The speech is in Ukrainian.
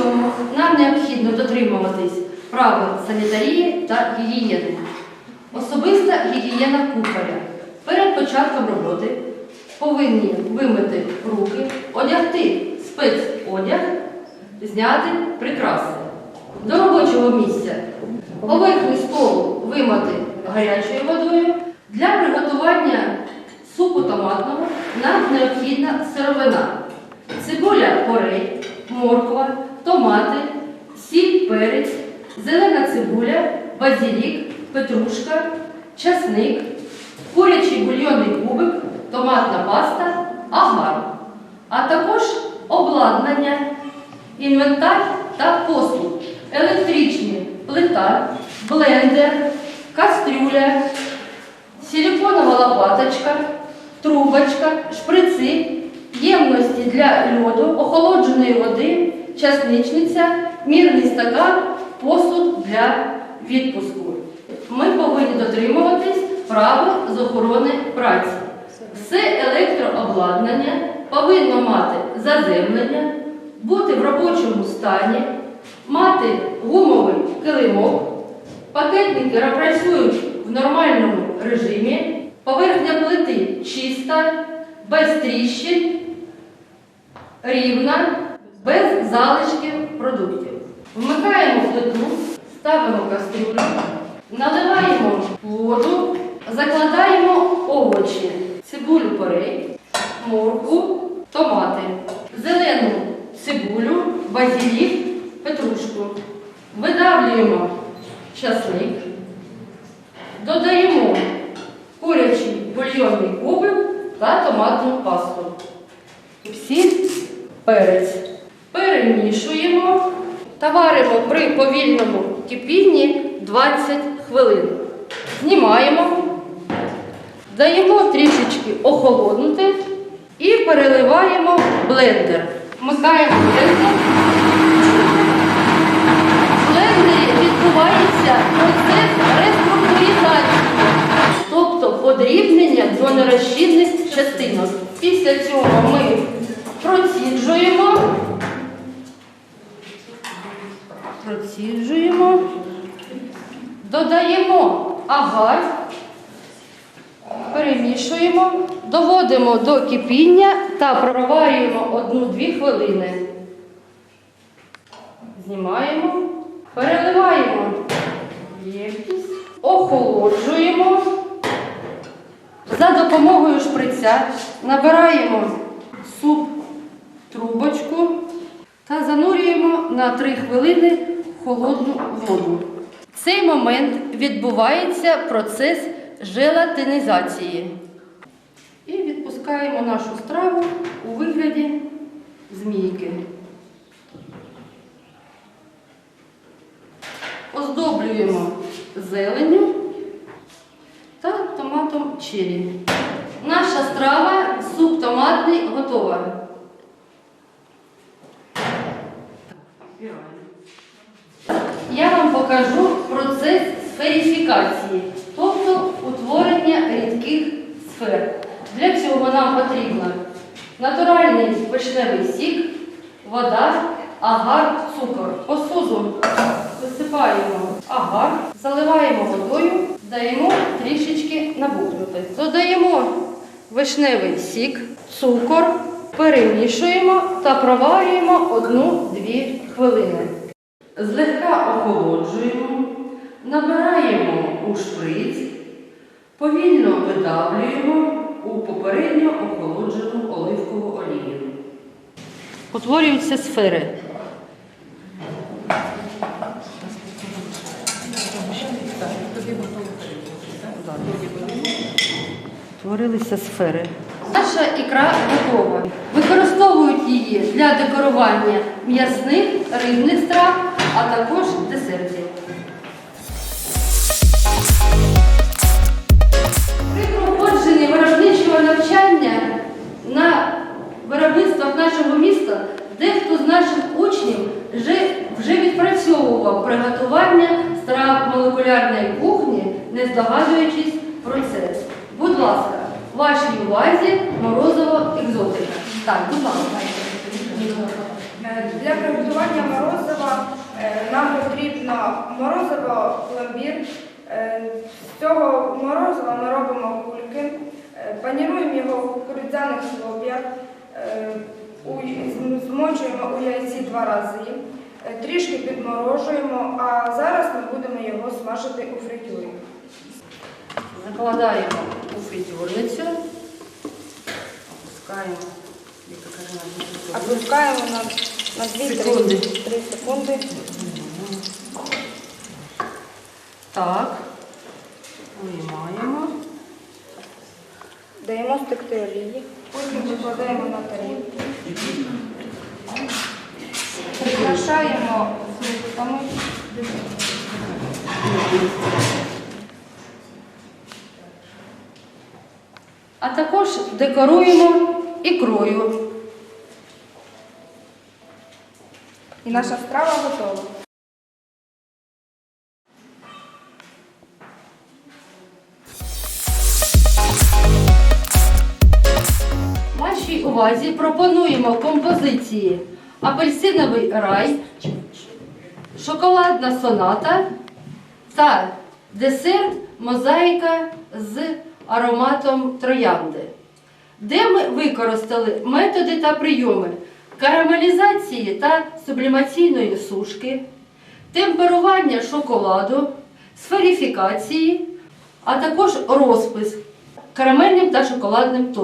цьому нам необхідно дотримуватись правил санітарії та гігієни. Особиста гігієна кухаря. Перед початком роботи повинні вимити руки, одягти спецодяг, зняти прикраси. До робочого місця поверхню столу вимити гарячою водою. Для приготування супу томатного нам необхідна сировина. Цибуля порей, морква, томати, сіль, перець, зелена цибуля, базилік, петрушка, часник, курячий бульйонний кубик, томатна паста, агар, а також обладнання, інвентар та послуг, електричні плита, блендер, кастрюля, силиконова лопаточка, трубочка, шприци, ємності для льоду, охолодженої води, часничниця, мірний стакан, посуд для відпуску. Ми повинні дотримуватись правил з охорони праці. Все електрообладнання повинно мати заземлення, бути в робочому стані, мати гумовий килимок, Пакетники працюють в нормальному режимі, поверхня плити чиста, без тріщин, рівна, без залишків продуктів. Вмикаємо плиту, ставимо кастрюлю, наливаємо воду, закладаємо овочі, цибулю порей, моркву, томати, зелену цибулю, базилік, петрушку. Видавлюємо часник, додаємо курячий бульйонний кубик та томатну пасту. Сіль, перець. Перемішуємо та варимо при повільному кипінні 20 хвилин. Знімаємо, даємо трішечки охолонути і переливаємо в блендер. Вмикаємо блендер. В блендері відбувається процес реструктуризації, тобто подрібнення до нерозчинних частинок. Після цього ми проціджуємо, проціджуємо, додаємо агар, перемішуємо, доводимо до кипіння та проварюємо 1-2 хвилини. Знімаємо, переливаємо. В ємність, охолоджуємо. За допомогою шприця набираємо суп трубочку та занурюємо на 3 хвилини в холодну воду. В цей момент відбувається процес желатинізації. І відпускаємо нашу страву у вигляді змійки. Оздоблюємо зеленню та томатом чері. Наша страва, суп томатний, готова. Я вам покажу процес сферифікації, тобто утворення рідких сфер. Для цього нам потрібно натуральний вишневий сік, вода, агар, цукор. Посуду висипаємо агар, заливаємо водою, даємо трішечки набухнути. Додаємо вишневий сік, цукор, перемішуємо та проварюємо 1-2 хвилини. Злегка охолоджуємо, набираємо у шприц, повільно видавлюємо у попередньо охолоджену оливкову олію. Утворюються сфери. Утворилися сфери. Наша ікра готова. Використовують її для декорування м'ясних, рибних страв, а також десертів. При проходженні виробничого навчання на виробництвах нашого міста дехто з наших учнів вже, відпрацьовував приготування страв молекулярної кухні, не здогадуючись про це. Будь ласка, вашій увазі морозово екзотика. Так, будь ласка. Е, Для приготування морозива е, нам потрібно морозиво пломбір. Е, З цього морозива ми робимо кульки, паніруємо його в кукурудзяних хлоп'ях, змочуємо у яйці два рази, трішки підморожуємо, а зараз ми будемо його смажити у фритюрі. Закладаємо фритюрницю. Опускаємо. На. Опускаємо на, на 2-3 Секунди. секунди. Так. Виймаємо. Даємо стекти олії, потім викладаємо на тарілку. Прикрашаємо фруктами. А також декоруємо ікрою. І наша страва готова. Вашій увазі пропонуємо композиції апельсиновий рай, шоколадна соната та десерт мозаїка з ароматом троянди, де ми використали методи та прийоми карамелізації та сублімаційної сушки, темперування шоколаду, сферифікації, а також розпис карамельним та шоколадним тортом.